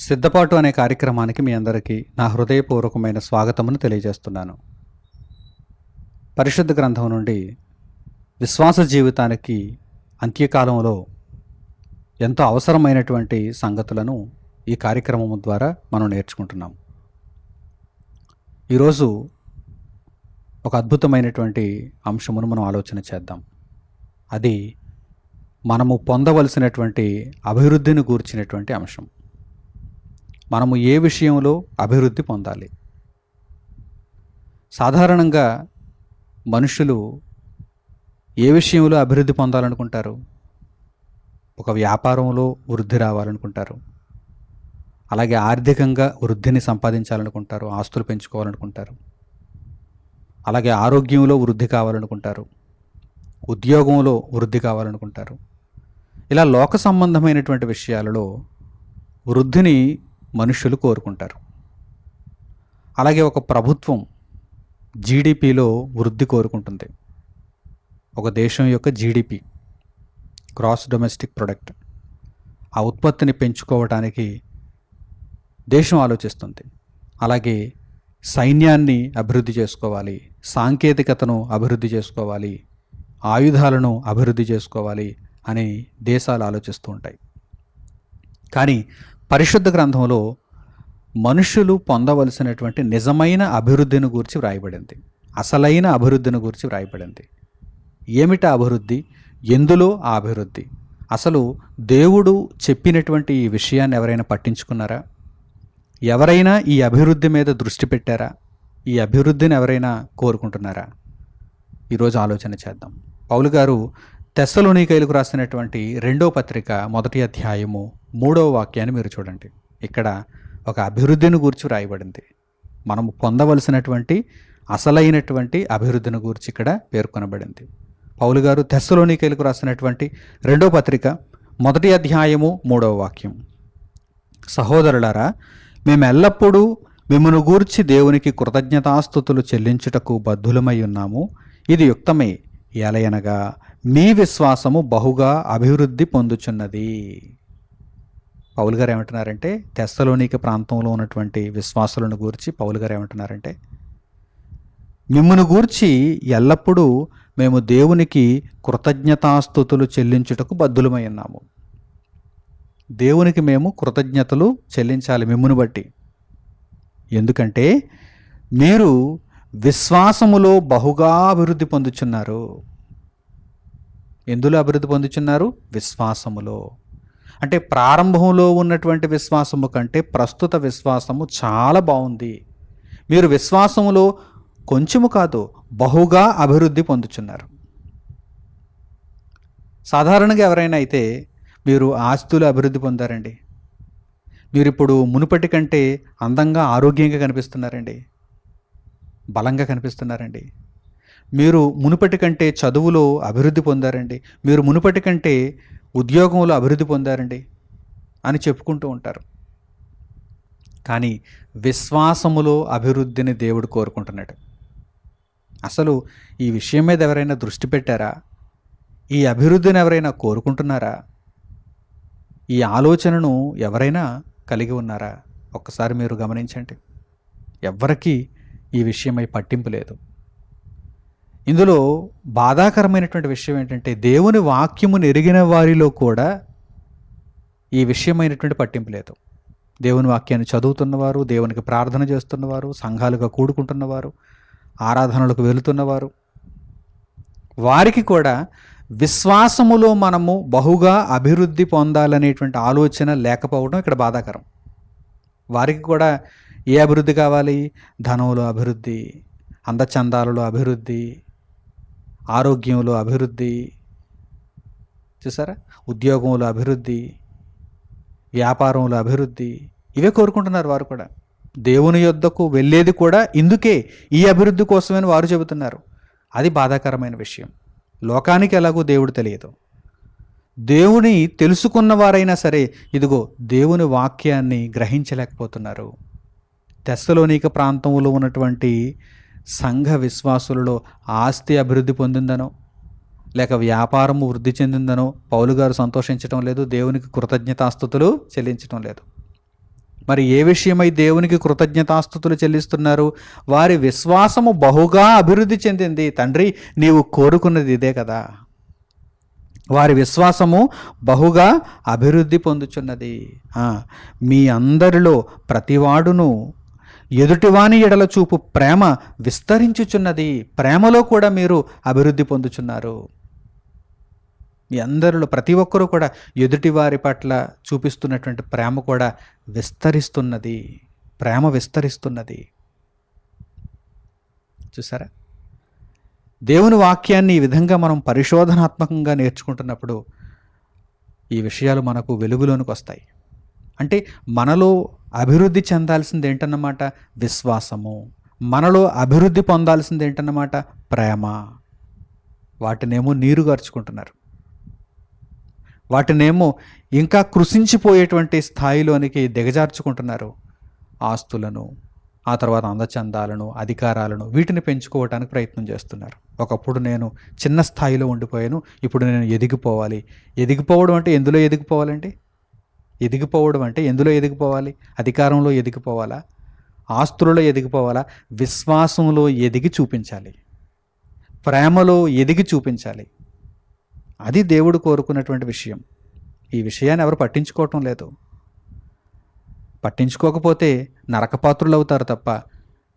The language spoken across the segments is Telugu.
సిద్ధపాటు అనే కార్యక్రమానికి మీ అందరికీ నా హృదయపూర్వకమైన స్వాగతమును తెలియజేస్తున్నాను. పరిశుద్ధ గ్రంథం నుండి విశ్వాస జీవితానికి అంత్యకాలంలో ఎంతో అవసరమైనటువంటి సంగతులను ఈ కార్యక్రమం ద్వారా మనం నేర్చుకుంటున్నాం. ఈరోజు ఒక అద్భుతమైనటువంటి అంశమును మనం ఆలోచన చేద్దాం. అది మనము పొందవలసినటువంటి అభివృద్ధిని గూర్చినటువంటి అంశం. మనము ఏ విషయంలో అభివృద్ధి పొందాలి? సాధారణంగా మనుషులు ఏ విషయంలో అభివృద్ధి పొందాలనుకుంటారు? ఒక వ్యాపారంలో వృద్ధి రావాలనుకుంటారు. అలాగే ఆర్థికంగా వృద్ధిని సంపాదించాలనుకుంటారు ఆస్తులు పెంచుకోవాలనుకుంటారు. అలాగే ఆరోగ్యంలో వృద్ధి కావాలనుకుంటారు. ఉద్యోగంలో వృద్ధి కావాలనుకుంటారు. ఇలా లోక సంబంధమైనటువంటి విషయాలలో వృద్ధిని మనుషులు కోరుకుంటారు. అలాగే ఒక ప్రభుత్వం జీడిపిలో వృద్ధి కోరుకుంటుంది. ఒక దేశం యొక్క జీడిపి గ్రాస్ డొమెస్టిక్ ప్రొడక్ట్ ఆ ఉత్పత్తిని పెంచుకోవటానికి దేశం ఆలోచిస్తుంది. అలాగే సైన్యాన్ని అభివృద్ధి చేసుకోవాలి సాంకేతికతను అభివృద్ధి చేసుకోవాలి ఆయుధాలను అభివృద్ధి చేసుకోవాలి అని దేశాలు ఆలోచిస్తూ ఉంటాయి. కానీ పరిశుద్ధ గ్రంథంలో మనుషులు పొందవలసినటువంటి నిజమైన అభివృద్ధిని గురించి వ్రాయబడింది. అసలైన అభివృద్ధిని గురించి వ్రాయబడింది. ఏమిటా అభివృద్ధి? ఎందులో ఆ అభివృద్ధి? అసలు దేవుడు చెప్పినటువంటి ఈ విషయాన్ని ఎవరైనా పట్టించుకున్నారా? ఎవరైనా ఈ అభివృద్ధి మీద దృష్టి పెట్టారా? ఈ అభివృద్ధిని ఎవరైనా కోరుకుంటున్నారా? ఈరోజు ఆలోచన చేద్దాం. పౌలు గారు తెస్సలోనికైలకు రాసినటువంటి రెండో పత్రిక మొదటి అధ్యాయము మూడవ వాక్యాన్ని మీరు చూడండి. ఇక్కడ ఒక అభివృద్ధిని గూర్చి రాయబడింది మనము పొందవలసినటువంటి అసలైనటువంటి అభివృద్ధిని గూర్చి ఇక్కడ పేర్కొనబడింది. పౌలు గారు తెస్సలోనికేలకు రాసినటువంటి రెండో పత్రిక మొదటి అధ్యాయము మూడవ వాక్యం. సహోదరులారా మేము ఎల్లప్పుడూ మిమ్మను గూర్చి దేవునికి కృతజ్ఞతాస్థుతులు చెల్లించుటకు బద్ధులమై ఉన్నాము. ఇది యుక్తమే. ఎలయనగా మీ విశ్వాసము బహుగా అభివృద్ధి పొందుచున్నది. పౌలు గారు ఏమంటున్నారంటే తెస్సలోనిక ప్రాంతంలో ఉన్నటువంటి విశ్వాసులను గూర్చి పౌలు గారు ఏమంటున్నారంటే మిమ్మను గూర్చి ఎల్లప్పుడూ మేము దేవునికి కృతజ్ఞతాస్థుతులు చెల్లించుటకు బద్ధులమై ఉన్నాము. దేవునికి మేము కృతజ్ఞతలు చెల్లించాలి మిమ్మును బట్టి. ఎందుకంటే మీరు విశ్వాసములో బహుగా అభివృద్ధి పొందుచున్నారు. ఎందులో అభివృద్ధి పొందుచున్నారు? విశ్వాసములో. అంటే ప్రారంభంలో ఉన్నటువంటి విశ్వాసము కంటే ప్రస్తుత విశ్వాసము చాలా బాగుంది. మీరు విశ్వాసములో కొంచెము కాదు బహుగా అభివృద్ధి పొందుచున్నారు. సాధారణంగా ఎవరైనా అయితే మీరు ఆస్తులు అభివృద్ధి పొందారండి. మీరు ఇప్పుడు మునుపటి కంటే అందంగా ఆరోగ్యంగా కనిపిస్తున్నారండి. బలంగా కనిపిస్తున్నారండి. మీరు మునుపటి కంటే చదువులో అభివృద్ధి పొందారండి. మీరు మునుపటి కంటే ఉద్యోగంలో అభివృద్ధి పొందారండి అని చెప్పుకుంటూ ఉంటారు. కానీ విశ్వాసములో అభివృద్ధిని దేవుడు కోరుకుంటున్నాడు. అసలు ఈ విషయం మీద ఎవరైనా దృష్టి పెట్టారా? ఈ అభివృద్ధిని ఎవరైనా కోరుకుంటున్నారా? ఈ ఆలోచనను ఎవరైనా కలిగి ఉన్నారా? ఒక్కసారి మీరు గమనించండి. ఎవ్వరికీ ఈ విషయమై పట్టింపు లేదు. ఇందులో బాధాకరమైనటువంటి విషయం ఏంటంటే దేవుని వాక్యమును ఎరిగిన వారిలో కూడా ఈ విషయమైనటువంటి పట్టింపు లేదు. దేవుని వాక్యాన్ని చదువుతున్నవారు దేవునికి ప్రార్థన చేస్తున్నవారు సంఘాలుగా కూడుకుంటున్నవారు ఆరాధనలకు వెళుతున్నవారు. వారికి కూడా విశ్వాసములో మనము బహుగా అభివృద్ధి పొందాలనేటువంటి ఆలోచన లేకపోవడం ఇక్కడ బాధాకరం. వారికి కూడా ఏ అభివృద్ధి కావాలి? ధనంలో అభివృద్ధి అందచందాలలో అభివృద్ధి ఆరోగ్యంలో అభివృద్ధి చూసారా? ఉద్యోగంలో అభివృద్ధి వ్యాపారంలో అభివృద్ధి ఇవే కోరుకుంటున్నారు వారు కూడా. దేవుని యొద్దకు వెళ్ళేది కూడా ఇందుకే ఈ అభివృద్ధి కోసమని వారు చెబుతున్నారు. అది బాధాకరమైన విషయం. లోకానికి ఎలాగో దేవుడు తెలియదు. దేవుని తెలుసుకున్న వారైనా సరే ఇదిగో దేవుని వాక్యాన్ని గ్రహించలేకపోతున్నారు. తెస్సలోనిక ప్రాంతంలో ఉన్నటువంటి సంఘ విశ్వాసులలో ఆస్తి అభివృద్ధి పొందిందనో లేక వ్యాపారము వృద్ధి చెందిందనో పౌలు గారు సంతోషించడం లేదు దేవునికి కృతజ్ఞతాస్థుతులు చెల్లించడం లేదు. మరి ఏ విషయమై దేవునికి కృతజ్ఞతాస్థుతులు చెల్లిస్తున్నారు? వారి విశ్వాసము బహుగా అభివృద్ధి చెందింది. తండ్రి నీవు కోరుకున్నది ఇదే కదా. వారి విశ్వాసము బహుగా అభివృద్ధి పొందుచున్నది. మీ అందరిలో ప్రతివాడును ఎదుటివాని ఎడల చూపు ప్రేమ విస్తరించుచున్నది ప్రేమలో కూడా మీరు అభివృద్ధి పొందుచున్నారు. మీ అందరిలో ప్రతి ఒక్కరూ కూడా ఎదుటివారి పట్ల చూపిస్తున్నటువంటి ప్రేమ కూడా విస్తరిస్తున్నది ప్రేమ విస్తరిస్తున్నది. చూసారా? దేవుని వాక్యాన్ని ఈ విధంగా మనం పరిశోధనాత్మకంగా నేర్చుకుంటున్నప్పుడు ఈ విషయాలు మనకు వెలుగులోనికి వస్తాయి. అంటే మనలో అభివృద్ధి చెందాల్సింది ఏంటన్నమాట? విశ్వాసము. మనలో అభివృద్ధి పొందాల్సింది ఏంటన్నమాట? ప్రేమ. వాటినేమో నీరు గార్చుకుంటున్నారు. వాటినేమో ఇంకా కృషించిపోయేటువంటి స్థాయిలోనికి దిగజార్చుకుంటున్నారు. ఆస్తులను ఆ తర్వాత అందచందాలను అధికారాలను వీటిని పెంచుకోవడానికి ప్రయత్నం చేస్తున్నారు. ఒకప్పుడు నేను చిన్న స్థాయిలో ఉండిపోయాను ఇప్పుడు నేను ఎదిగిపోవాలి. ఎదిగిపోవడం అంటే ఎందులో ఎదిగిపోవాలండి? ఎదిగిపోవడం అంటే ఎందులో ఎదిగిపోవాలి? అధికారంలో ఎదిగిపోవాలా? ఆస్తులలో ఎదిగిపోవాలా? విశ్వాసంలో ఎదిగి చూపించాలి. ప్రేమలో ఎదిగి చూపించాలి. అది దేవుడు కోరుకున్నటువంటి విషయం. ఈ విషయాన్ని ఎవరు పట్టించుకోవటం లేదు. పట్టించుకోకపోతే నరకపాత్రులు అవుతారు తప్ప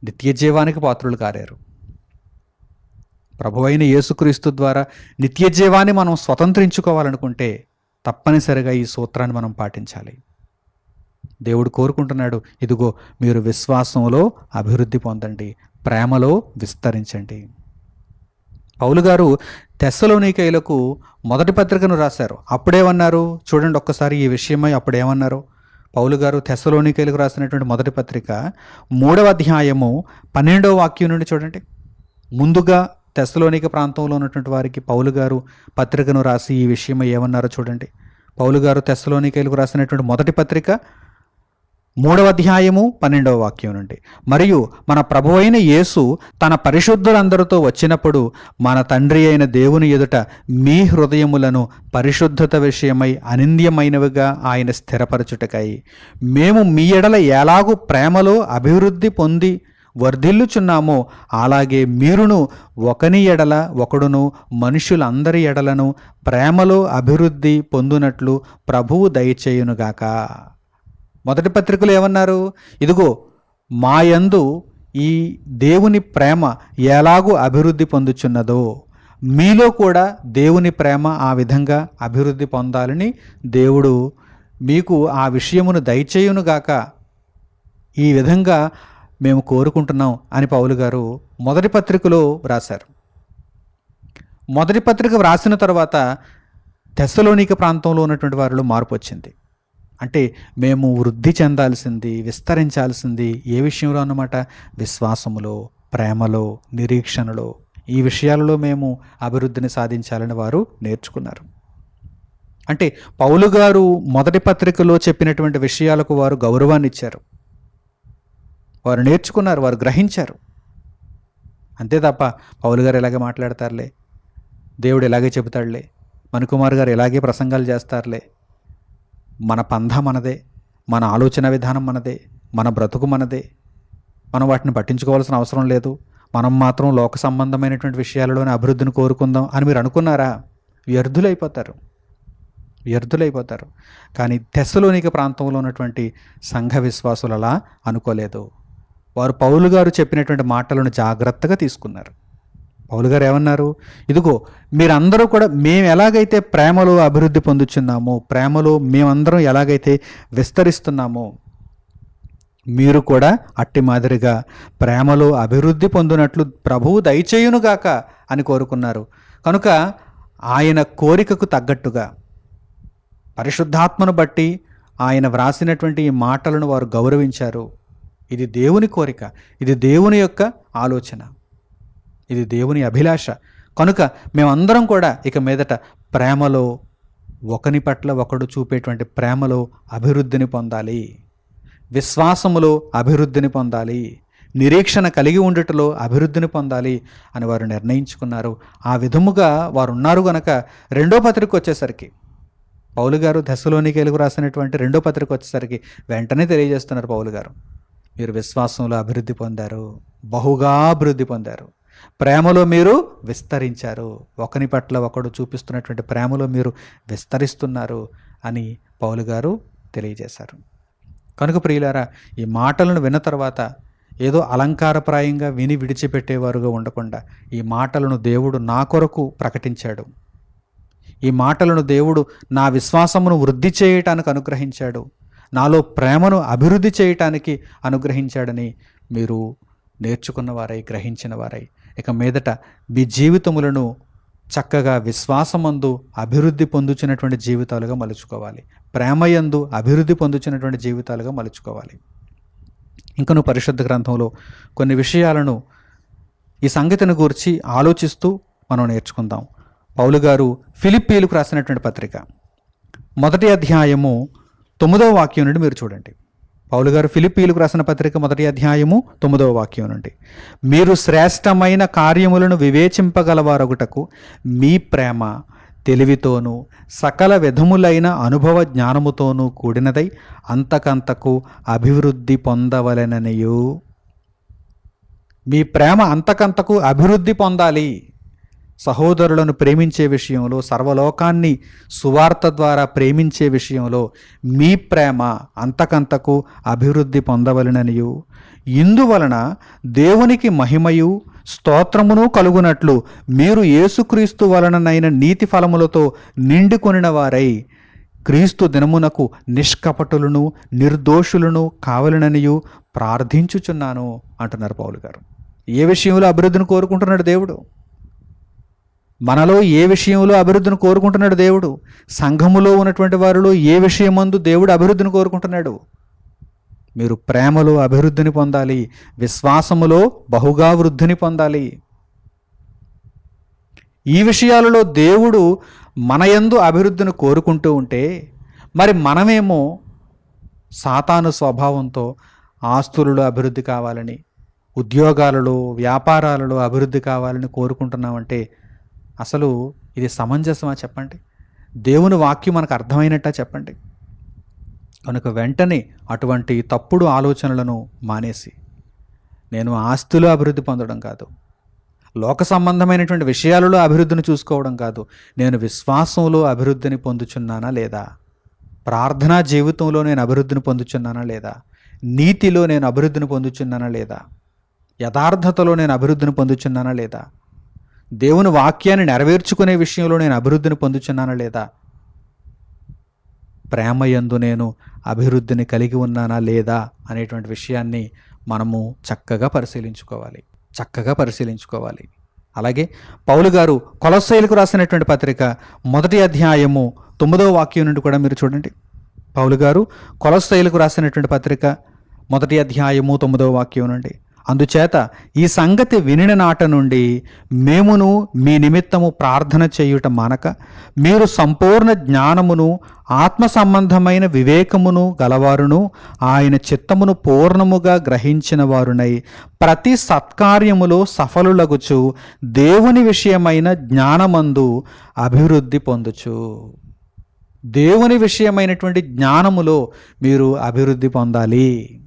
నిత్య జీవానికి పాత్రులు కారారు. ప్రభు అయిన యేసుక్రీస్తు ద్వారా నిత్య జీవాన్ని మనం స్వతంత్రించుకోవాలనుకుంటే తప్పనిసరిగా ఈ సూత్రాన్ని మనం పాటించాలి. దేవుడు కోరుకుంటున్నాడు ఇదిగో మీరు విశ్వాసంలో అభివృద్ధి పొందండి ప్రేమలో విస్తరించండి. పౌలు గారు తెస్సలోనికైలకు మొదటి పత్రికను రాశారు. అప్పుడేమన్నారు? చూడండి ఒక్కసారి ఈ విషయమై అప్పుడేమన్నారు? పౌలు గారు తెస్సలోనికైలకు రాసినటువంటి మొదటి పత్రిక మూడవ అధ్యాయము పన్నెండవ వాక్యం నుండి చూడండి. ముందుగా తెసలోనిక ప్రాంతంలో ఉన్నటువంటి వారికి పౌలు గారు పత్రికను రాసి ఈ విషయం ఏమన్నారో చూడండి. పౌలు గారు తెస్సలోనికైలకు రాసినటువంటి మొదటి పత్రిక మూడవ అధ్యాయము పన్నెండవ వాక్యం నుండి. మరియు మన ప్రభు అయిన యేసు తన పరిశుద్ధులందరితో వచ్చినప్పుడు మన తండ్రి అయిన దేవుని ఎదుట మీ హృదయములను పరిశుద్ధత విషయమై అనింద్యమైనవిగా ఆయన స్థిరపరచుటకై. మేము మీ ఎడల ఎలాగూ ప్రేమలో అభివృద్ధి పొంది వర్ధిల్లుచున్నామో అలాగే మీరును ఒకని ఎడల ఒకడును మనుషులందరి ఎడలను ప్రేమలో అభివృద్ధి పొందునట్లు ప్రభువు దయచేయునుగాక మొదటి పత్రికలు ఏమన్నారు? ఇదిగో మాయందు ఈ దేవుని ప్రేమ ఎలాగూ అభివృద్ధి పొందుచున్నదో మీలో కూడా దేవుని ప్రేమ ఆ విధంగా అభివృద్ధి పొందాలని దేవుడు మీకు ఆ విషయమును దయచేయునుగాక ఈ విధంగా మేము కోరుకుంటున్నాం అని పౌలు గారు మొదటి పత్రికలో వ్రాశారు. మొదటి పత్రిక వ్రాసిన తర్వాత తెస్సలోనిక ప్రాంతంలో ఉన్నటువంటి వారిలో మార్పు వచ్చింది. అంటే మేము వృద్ధి చెందాల్సింది విస్తరించాల్సింది ఏ విషయంలో అన్నమాట? విశ్వాసములో ప్రేమలో నిరీక్షణలో. ఈ విషయాలలో మేము అభివృద్ధిని సాధించాలని వారు నేర్చుకున్నారు. అంటే పౌలు గారు మొదటి పత్రికలో చెప్పినటువంటి విషయాలకు వారు గౌరవాన్ని ఇచ్చారు. వారు నేర్చుకున్నారు వారు గ్రహించారు. అంతే తప్ప పౌలు గారు ఇలాగే మాట్లాడతారులే? దేవుడు ఇలాగే చెబుతాడులే? మణికుమార్ గారు ఇలాగే ప్రసంగాలు చేస్తారులే? మన పంధ మనదే మన ఆలోచన విధానం మనదే మన బ్రతుకు మనదే. మనం వాటిని పట్టించుకోవాల్సిన అవసరం లేదు. మనం మాత్రం లోక సంబంధమైనటువంటి విషయాలలోనే అభివృద్ధిని కోరుకుందాం అని మీరు అనుకున్నారా? వ్యర్థులైపోతారు. వ్యర్థులైపోతారు. కానీ తెస్సలోనిక ప్రాంతంలో ఉన్నటువంటి సంఘ విశ్వాసులు అలా అనుకోలేదు. వారు పౌలు గారు చెప్పినటువంటి మాటలను జాగ్రత్తగా తీసుకున్నారు. పౌలు గారు ఏమన్నారు? ఇదిగో మీరందరూ కూడా మేము ఎలాగైతే ప్రేమలో అభివృద్ధి పొందుచున్నామో ప్రేమలో మేమందరం ఎలాగైతే విస్తరిస్తున్నామో మీరు కూడా అట్టి మాదిరిగా ప్రేమలో అభివృద్ధి పొందినట్లు ప్రభువు దయచేయునుగాక అని కోరుకున్నారు. కనుక ఆయన కోరికకు తగ్గట్టుగా పరిశుద్ధాత్మను బట్టి ఆయన వ్రాసినటువంటి ఈ మాటలను వారు గౌరవించారు. ఇది దేవుని కోరిక ఇది దేవుని యొక్క ఆలోచన ఇది దేవుని అభిలాష. కనుక మేమందరం కూడా ఇక మీదట ప్రేమలో ఒకని పట్ల ఒకడు చూపేటువంటి ప్రేమలో అభివృద్ధిని పొందాలి. విశ్వాసములో అభివృద్ధిని పొందాలి. నిరీక్షణ కలిగి ఉండుటలో అభివృద్ధిని పొందాలి అని వారు నిర్ణయించుకున్నారు. ఆ విధముగా వారు ఉన్నారు గనక రెండో పత్రిక వచ్చేసరికి పౌలు గారు దశలోనికేలకు రాసినటువంటి రెండో పత్రిక వచ్చేసరికి వెంటనే తెలియజేస్తున్నారు పౌలు గారు. మీరు విశ్వాసంలో అభివృద్ధి పొందారు బహుగా అభివృద్ధి పొందారు. ప్రేమలో మీరు విస్తరించారు. ఒకని పట్ల ఒకడు చూపిస్తున్నటువంటి ప్రేమలో మీరు విస్తరిస్తున్నారు అని పౌలు గారు తెలియజేశారు. కనుక ప్రియులారా ఈ మాటలను విన్న తర్వాత ఏదో అలంకారప్రాయంగా విని విడిచిపెట్టేవారుగా ఉండకుండా ఈ మాటలను దేవుడు నా కొరకు ప్రకటించాడు. ఈ మాటలను దేవుడు నా విశ్వాసమును వృద్ధి చేయటానికి అనుగ్రహించాడు. నాలో ప్రేమను అభివృద్ధి చేయటానికి అనుగ్రహించాడని మీరు నేర్చుకున్న వారై గ్రహించిన వారై ఇక మీదట మీ జీవితములను చక్కగా విశ్వాసమందు అభివృద్ధి పొందుచున్నటువంటి జీవితాలుగా మలుచుకోవాలి. ప్రేమయందు అభివృద్ధి పొందుచున్నటువంటి జీవితాలుగా మలుచుకోవాలి. ఇంకను పరిశుద్ధ గ్రంథంలో కొన్ని విషయాలను ఈ సంగతిని గురించి ఆలోచిస్తూ మనం నేర్చుకుందాం. పౌలు గారు ఫిలిప్పీలకు రాసినటువంటి పత్రిక. మొదటి అధ్యాయము తొమ్మిదవ వాక్యం నుండి మీరు చూడండి. పౌలు గారు ఫిలిప్పీలకు రాసిన పత్రిక మొదటి అధ్యాయము తొమ్మిదవ వాక్యం నుండి. మీరు శ్రేష్టమైన కార్యములను వివేచింపగలవారొకటకు మీ ప్రేమ తెలివితోనూ సకల విధములైన అనుభవ జ్ఞానముతోనూ కూడినదై అంతకంతకు అభివృద్ధి పొందవలెననియు. మీ ప్రేమ అంతకంతకు అభివృద్ధి పొందాలి. సహోదరులను ప్రేమించే విషయంలో సర్వలోకాన్ని సువార్త ద్వారా ప్రేమించే విషయంలో మీ ప్రేమ అంతకంతకు అభివృద్ధి పొందవలననియు. ఇందువలన దేవునికి మహిమయు స్తోత్రమును కలుగునట్లు మీరు యేసుక్రీస్తు వలననైన నీతి ఫలములతో నిండుకొనిన వారై క్రీస్తు దినమునకు నిష్కపటులను నిర్దోషులను కావలననియు ప్రార్థించుచున్నాను అంటున్నారు పౌలు గారు. ఏ విషయంలో అభివృద్ధిని కోరుకుంటున్నాడు దేవుడు? మనలో ఏ విషయంలో అభివృద్ధిని కోరుకుంటున్నాడు దేవుడు? సంఘములో ఉన్నటువంటి వారిలో ఏ విషయమందు దేవుడు అభివృద్ధిని కోరుకుంటున్నాడు? మీరు ప్రేమలో అభివృద్ధిని పొందాలి విశ్వాసములో బహుగా వృద్ధిని పొందాలి. ఈ విషయాలలో దేవుడు మనయందు అభివృద్ధిని కోరుకుంటూ ఉంటే మరి మనమేమో సాతాను స్వభావంతో ఆస్తులలో అభివృద్ధి కావాలని ఉద్యోగాలలో వ్యాపారాలలో అభివృద్ధి కావాలని కోరుకుంటున్నామంటే అసలు ఇది సమంజసమా చెప్పండి? దేవుని వాక్యం మనకు అర్థమైనట్టా చెప్పండి? కనుక వెంటనే అటువంటి తప్పుడు ఆలోచనలను మానేసి నేను ఆస్తులు అభివృద్ధి పొందడం కాదు లోక సంబంధమైనటువంటి విషయాలలో అభివృద్ధిని చూసుకోవడం కాదు నేను విశ్వాసంలో అభివృద్ధిని పొందుచున్నానా లేదా? ప్రార్థనా జీవితంలో నేను అభివృద్ధిని పొందుచున్నానా లేదా? నీతిలో నేను అభివృద్ధిని పొందుచున్నానా లేదా? యథార్థతలో నేను అభివృద్ధిని పొందుచున్నానా లేదా? దేవుని వాక్యాన్ని నెరవేర్చుకునే విషయంలో నేను అభివృద్ధిని పొందుచున్నానా లేదా? ప్రేమయందు నేను అభివృద్ధిని కలిగి ఉన్నానా లేదా అనేటువంటి విషయాన్ని మనము చక్కగా పరిశీలించుకోవాలి. చక్కగా పరిశీలించుకోవాలి. అలాగే పౌలు గారు కొలస్సైలకు రాసినటువంటి పత్రిక మొదటి అధ్యాయము తొమ్మిదవ వాక్యం నుండి కూడా మీరు చూడండి. పౌలు గారు కొలస్సైలకు రాసినటువంటి పత్రిక మొదటి అధ్యాయము తొమ్మిదవ వాక్యం నుండి. అందుచేత ఈ సంగతి వినిన నాట నుండి మేమును మీ నిమిత్తము ప్రార్థన చేయుట మానక మీరు సంపూర్ణ జ్ఞానమును ఆత్మ సంబంధమైన వివేకమును గలవారును ఆయన చిత్తమును పూర్ణముగా గ్రహించిన వారునై ప్రతి సత్కార్యములో సఫలులగుచు దేవుని విషయమైన జ్ఞానమందు అభివృద్ధి పొందుచు. దేవుని విషయమైనటువంటి జ్ఞానములో మీరు అభివృద్ధి పొందాలి.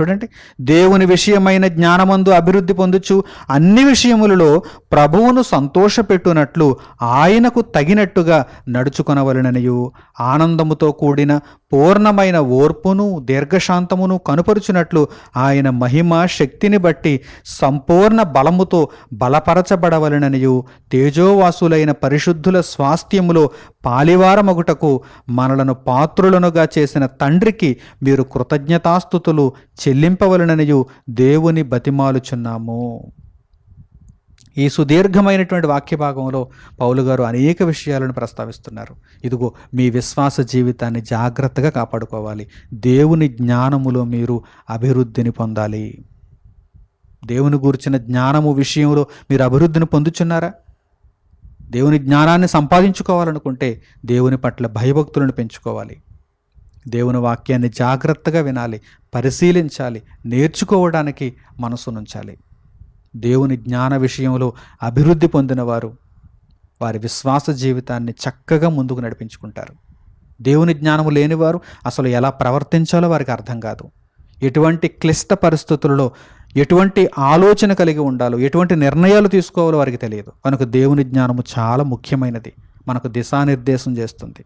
చూడండి దేవుని విషయమైన జ్ఞానమందు అభివృద్ధి పొందుచు అన్ని విషయములలో ప్రభువును సంతోషపెట్టునట్లు ఆయనకు తగినట్టుగా నడుచుకొనవలననియు. ఆనందముతో కూడిన పూర్ణమైన ఓర్పును దీర్ఘశాంతమును కనుపరుచునట్లు ఆయన మహిమ శక్తిని బట్టి సంపూర్ణ బలముతో బలపరచబడవలననియు తేజోవాసులైన పరిశుద్ధుల స్వాస్థ్యములో పాలివారమగుటకు మనలను పాత్రులనుగా చేసిన తండ్రికి మీరు కృతజ్ఞతాస్థుతులు చెల్లింపవలననియు దేవుని బతిమాలుచున్నాము. ఈ సుదీర్ఘమైనటువంటి వాక్య భాగంలో పౌలు గారు అనేక విషయాలను ప్రస్తావిస్తున్నారు. ఇదిగో మీ విశ్వాస జీవితాన్ని జాగ్రత్తగా కాపాడుకోవాలి. దేవుని జ్ఞానములో మీరు అభివృద్ధిని పొందాలి. దేవుని గూర్చిన జ్ఞానము విషయంలో మీరు అభివృద్ధిని పొందుచున్నారా? దేవుని జ్ఞానాన్ని సంపాదించుకోవాలనుకుంటే దేవుని పట్ల భయభక్తులను పెంచుకోవాలి. దేవుని వాక్యాన్ని జాగ్రత్తగా వినాలి పరిశీలించాలి నేర్చుకోవడానికి మనసునుంచాలి. దేవుని జ్ఞాన విషయంలో అభివృద్ధి పొందినవారు వారి విశ్వాస జీవితాన్ని చక్కగా ముందుకు నడిపించుకుంటారు. దేవుని జ్ఞానము లేనివారు అసలు ఎలా ప్రవర్తించాలో వారికి అర్థం కాదు. ఎటువంటి క్లిష్ట పరిస్థితులలో ఎటువంటి ఆలోచన కలిగి ఉండాలో ఎటువంటి నిర్ణయాలు తీసుకోవాలో వారికి తెలియదు. కనుక దేవుని జ్ఞానము చాలా ముఖ్యమైనది. మనకు దిశానిర్దేశం చేస్తుంది.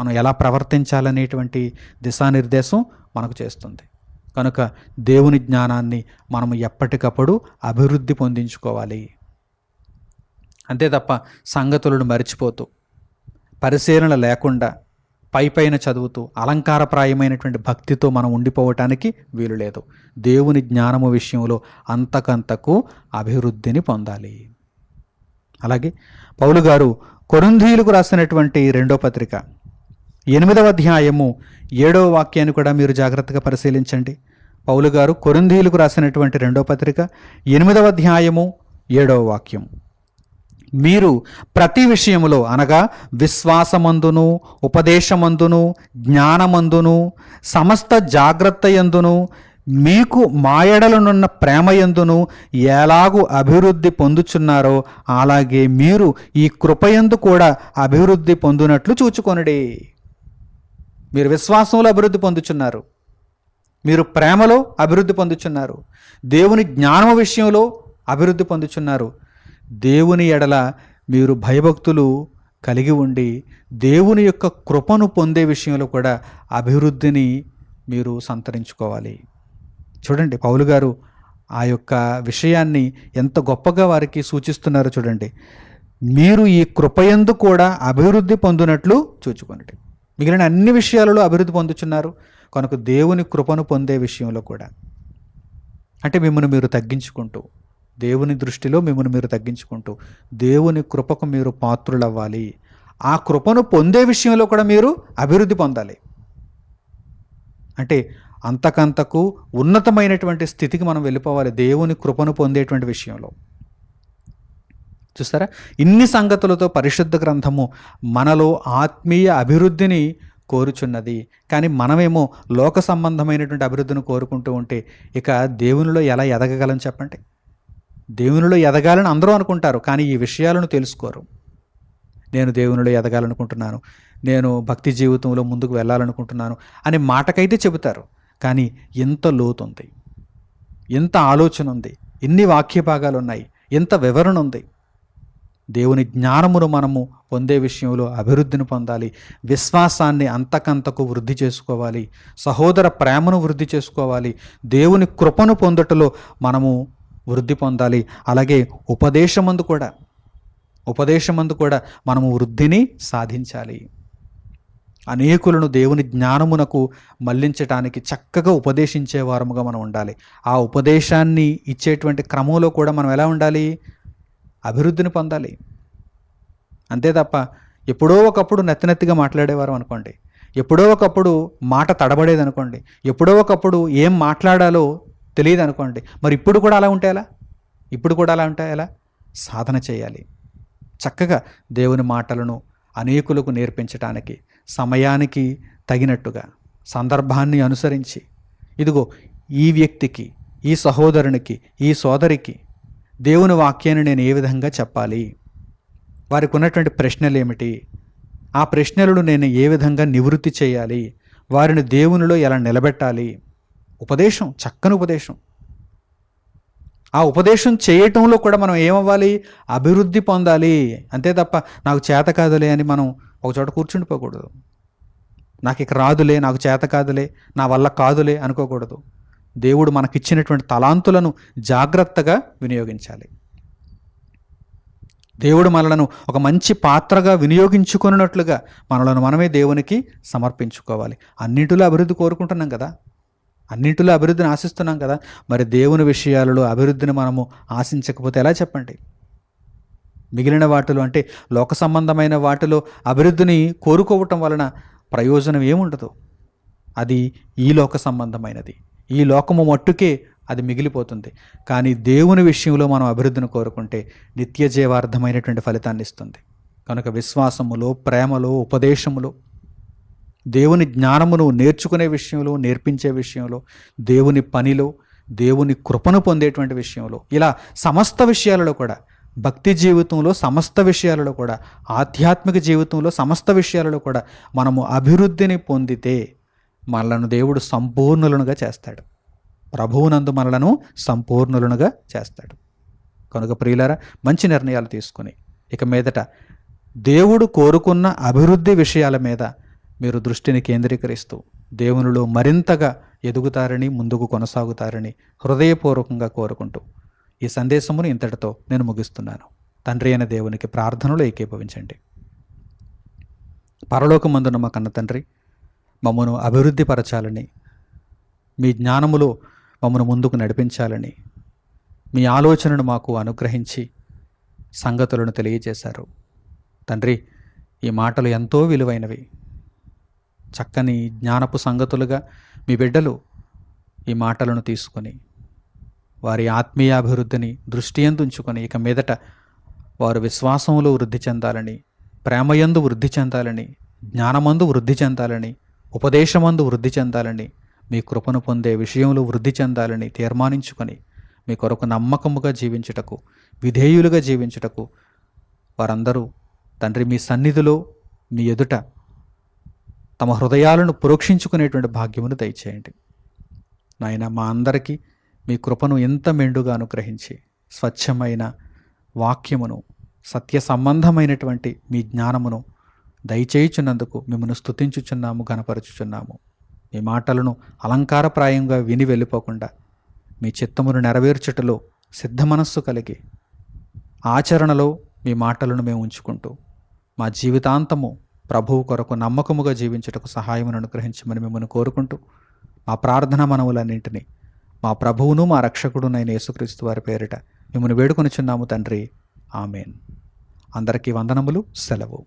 మనం ఎలా ప్రవర్తించాలనేటువంటి దిశానిర్దేశం మనకు చేస్తుంది. కనుక దేవుని జ్ఞానాన్ని మనము ఎప్పటికప్పుడు అభివృద్ధి పొందించుకోవాలి. అంతే తప్ప సంగతులను మరిచిపోతూ పరిశీలన లేకుండా పై పైన చదువుతూ అలంకారప్రాయమైనటువంటి భక్తితో మనం ఉండిపోవటానికి వీలు లేదు. దేవుని జ్ఞానము విషయంలో అంతకంతకు అభివృద్ధిని పొందాలి. అలాగే పౌలు గారు కొరుంధీలకు రాసినటువంటి రెండో పత్రిక ఎనిమిదవ అధ్యాయము ఏడవ వాక్యాన్ని కూడా మీరు జాగ్రత్తగా పరిశీలించండి. పౌలు గారు కొరుంధీలకు రాసినటువంటి రెండో పత్రిక ఎనిమిదవ అధ్యాయము ఏడవ వాక్యం. మీరు ప్రతి విషయములో అనగా విశ్వాసమందును ఉపదేశమందును జ్ఞానమందును సమస్త జాగ్రత్త యందును మీకు మాయడలనున్న ప్రేమయందును ఎలాగూ అభివృద్ధి పొందుచున్నారో అలాగే మీరు ఈ కృపయందు కూడా అభివృద్ధి పొందునట్లు చూచుకొనడే. మీరు విశ్వాసంలో అభివృద్ధి పొందుచున్నారు. మీరు ప్రేమలో అభివృద్ధి పొందుచున్నారు. దేవుని జ్ఞానము విషయంలో అభివృద్ధి పొందుచున్నారు. దేవుని ఎడల మీరు భయభక్తులు కలిగి ఉండి దేవుని యొక్క కృపను పొందే విషయంలో కూడా అభివృద్ధిని మీరు సంతరించుకోవాలి. చూడండి పౌలు గారు ఆ యొక్క విషయాన్ని ఎంత గొప్పగా వారికి సూచిస్తున్నారో చూడండి. మీరు ఈ కృపయందు కూడా అభివృద్ధి పొందినట్లు చూచుకోండి మిగిలిన అన్ని విషయాలలో అభివృద్ధి పొందుచున్నారు. కనుక దేవుని కృపను పొందే విషయంలో కూడా. అంటే మిమ్మల్ని మీరు తగ్గించుకుంటూ దేవుని దృష్టిలో మిమ్మల్ని మీరు తగ్గించుకుంటూ దేవుని కృపకు మీరు పాత్రులవ్వాలి. ఆ కృపను పొందే విషయంలో కూడా మీరు అభివృద్ధి పొందాలి. అంటే అంతకంతకు ఉన్నతమైనటువంటి స్థితికి మనం వెళ్ళిపోవాలి దేవుని కృపను పొందేటువంటి విషయంలో. చూస్తారా? ఇన్ని సంగతులతో పరిశుద్ధ గ్రంథము మనలో ఆత్మీయ అభివృద్ధిని కోరుచున్నది. కానీ మనమేమో లోక సంబంధమైనటువంటి అభివృద్ధిని కోరుకుంటూ ఉంటే ఇక దేవునిలో ఎలా ఎదగగలం చెప్పండి? దేవునిలో ఎదగాలని అందరూ అనుకుంటారు కానీ ఈ విషయాలను తెలుసుకోరు. నేను దేవునిలో ఎదగాలనుకుంటున్నాను నేను భక్తి జీవితంలో ముందుకు వెళ్ళాలనుకుంటున్నాను అనే మాటకైతే చెబుతారు. కానీ ఎంత లోతుంది? ఎంత ఆలోచన ఉంది? ఎన్ని వాక్య భాగాలు ఉన్నాయి ఎంత వివరణ ఉంది? దేవుని జ్ఞానమును మనము పొందే విషయంలో అభివృద్ధిని పొందాలి. విశ్వాసాన్ని అంతకంతకు వృద్ధి చేసుకోవాలి. సహోదర ప్రేమను వృద్ధి చేసుకోవాలి. దేవుని కృపను పొందటలో మనము వృద్ధి పొందాలి. అలాగే ఉపదేశమందు కూడా ఉపదేశమందు కూడా మనము వృద్ధిని సాధించాలి. అనేకులను దేవుని జ్ఞానమునకు మళ్ళించటానికి చక్కగా ఉపదేశించే వారముగా మనం ఉండాలి. ఆ ఉపదేశాన్ని ఇచ్చేటువంటి క్రమంలో కూడా మనం ఎలా ఉండాలి? అభివృద్ధిని పొందాలి. అంతే తప్ప ఎప్పుడో ఒకప్పుడు నెత్తనెత్తిగా మాట్లాడేవారు అనుకోండి. ఎప్పుడో ఒకప్పుడు మాట తడబడేది అనుకోండి. ఎప్పుడో ఒకప్పుడు ఏం మాట్లాడాలో తెలియదు అనుకోండి. మరి ఇప్పుడు కూడా అలా ఉంటే ఎలా? ఇప్పుడు కూడా అలా ఉంటే ఎలా? సాధన చేయాలి. చక్కగా దేవుని మాటలను అనేకులకు నేర్పించటానికి సమయానికి తగినట్టుగా సందర్భాన్ని అనుసరించి ఇదిగో ఈ వ్యక్తికి ఈ సహోదరునికి ఈ సోదరికి దేవుని వాక్యాన్ని నేను ఏ విధంగా చెప్పాలి? వారికి ఉన్నటువంటి ప్రశ్నలు ఏమిటి ఆ ప్రశ్నలను నేను ఏ విధంగా నివృత్తి చేయాలి? వారిని దేవునిలో ఎలా నిలబెట్టాలి? ఉపదేశం చక్కని ఉపదేశం. ఆ ఉపదేశం చేయటంలో కూడా మనం ఏమవ్వాలి? అభివృద్ధి పొందాలి. అంతే తప్ప నాకు చేత కాదులే అని మనం ఒక చోట కూర్చుండిపోకూడదు. నాకు ఇక రాదులే నాకు చేత కాదులే నా వల్ల కాదులే అనుకోకూడదు. దేవుడు మనకిచ్చినటువంటి తలాంతులను జాగ్రత్తగా వినియోగించాలి. దేవుడు మనలను ఒక మంచి పాత్రగా వినియోగించుకున్నట్లుగా మనలను మనమే దేవునికి సమర్పించుకోవాలి. అన్నింటిలో అభివృద్ధి కోరుకుంటున్నాం కదా? అన్నింటిలో అభివృద్ధిని ఆశిస్తున్నాం కదా? మరి దేవుని విషయాలలో అభివృద్ధిని మనము ఆశించకపోతే ఎలా చెప్పండి? మిగిలిన వాటిలో అంటే లోక సంబంధమైన వాటిలో అభివృద్ధిని కోరుకోవటం వలన ప్రయోజనం ఏముండదు? అది ఈ లోక సంబంధమైనది. ఈ లోకము మట్టుకే అది మిగిలిపోతుంది. కానీ దేవుని విషయంలో మనం అభివృద్ధిని కోరుకుంటే నిత్య జీవార్థమైనటువంటి ఫలితాన్ని ఇస్తుంది. కనుక విశ్వాసములో ప్రేమలో ఉపదేశములో దేవుని జ్ఞానమును నేర్చుకునే విషయంలో నేర్పించే విషయంలో దేవుని పనిలో దేవుని కృపను పొందేటువంటి విషయంలో ఇలా సమస్త విషయాలలో కూడా భక్తి జీవితంలో సమస్త విషయాలలో కూడా ఆధ్యాత్మిక జీవితంలో సమస్త విషయాలలో కూడా మనము అభివృద్ధిని పొందితే మనలను దేవుడు సంపూర్ణులనుగా చేస్తాడు. ప్రభువునందు మనలను సంపూర్ణులనుగా చేస్తాడు. కనుక ప్రియులారా మంచి నిర్ణయాలు తీసుకుని ఇక మీదట దేవుడు కోరుకున్న అభివృద్ధి విషయాల మీద మీరు దృష్టిని కేంద్రీకరిస్తూ దేవునిలో మరింతగా ఎదుగుతారని ముందుకు కొనసాగుతారని హృదయపూర్వకంగా కోరుకుంటూ ఈ సందేశమును ఇంతటితో నేను ముగిస్తున్నాను. తండ్రి అయిన దేవునికి ప్రార్థనలో ఏకీభవించండి. పరలోకమందున మా కన్న తండ్రి మమ్మను అభివృద్ధి పరచాలని మీ జ్ఞానములో మమ్మను ముందుకు నడిపించాలని మీ ఆలోచనను మాకు అనుగ్రహించి సంగతులను తెలియజేశారు. తండ్రి ఈ మాటలు ఎంతో విలువైనవి. చక్కని జ్ఞానపు సంగతులుగా మీ బిడ్డలు ఈ మాటలను తీసుకొని వారి ఆత్మీయాభివృద్ధిని దృష్టి ఉంచుకొని ఇక మీదట వారు విశ్వాసంలో వృద్ధి చెందాలని ప్రేమయందు వృద్ధి చెందాలని జ్ఞానమందు వృద్ధి చెందాలని ఉపదేశమందు వృద్ధి చెందాలని మీ కృపను పొందే విషయంలో వృద్ధి చెందాలని తీర్మానించుకొని మీ కొరకు నమ్మకముగా జీవించుటకు విధేయులుగా జీవించుటకు వారందరూ తండ్రి మీ సన్నిధిలో మీ ఎదుట తమ హృదయాలను పురోక్షించుకునేటువంటి భాగ్యమును దయచేయండి. నాయన మా అందరికీ మీ కృపను ఎంత మెండుగా అనుగ్రహించి స్వచ్ఛమైన వాక్యమును సత్య సంబంధమైనటువంటి మీ జ్ఞానమును దయచేయుచున్నందుకు మిమ్మల్ని స్తుతించుచున్నాము గనపరచుచున్నాము మీ మాటలను అలంకారప్రాయంగా విని వెళ్ళిపోకుండా మీ చిత్తమును నెరవేర్చుటలో సిద్ధ మనస్సు కలిగి ఆచరణలో మీ మాటలను మేము ఉంచుకుంటూ మా జీవితాంతము ప్రభువు కొరకు నమ్మకముగా జీవించుటకు సహాయమును అనుగ్రహించమని మిమ్మల్ని కోరుకుంటూ మా ప్రార్థన మనవులన్నింటినీ మా ప్రభువును మా రక్షకుడునైన యేసుక్రీస్తు వారి పేరిట మిమ్మల్ని వేడుకొనిచున్నాము తండ్రి. ఆమెన్. అందరికీ వందనములు సెలవు.